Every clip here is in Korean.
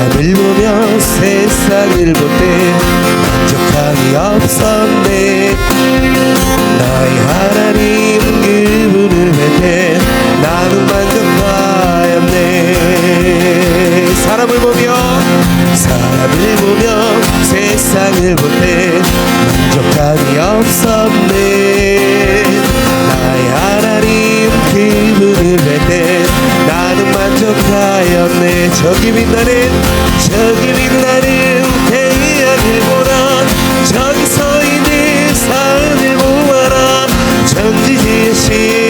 하늘 보며 세상을 볼 때 만족함이 없었네. 나의 하나님 그분을 뵐때 나는 만족 만족하였네. 저기 빛나는 저기 빛나는 태양을 보라 저기 서있는 산을 보아라. 전지지의 신.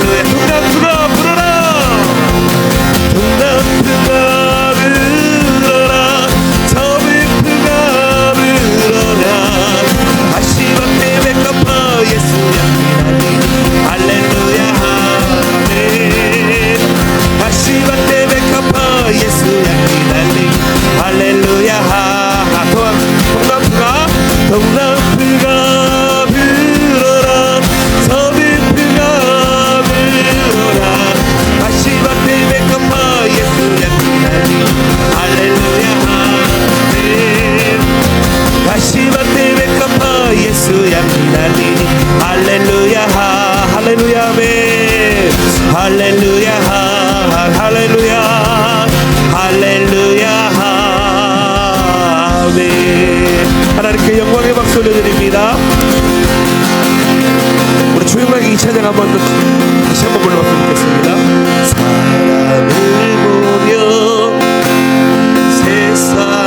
good. 할렐루야 할렐루야 할렐루야. 아멘. 하나님께 그 영광의 박수 올려드립니다. 우리 조용하게 이 찬양 한번 다시 한번 불러봤으면 좋겠습니다. 사람을 보며 세상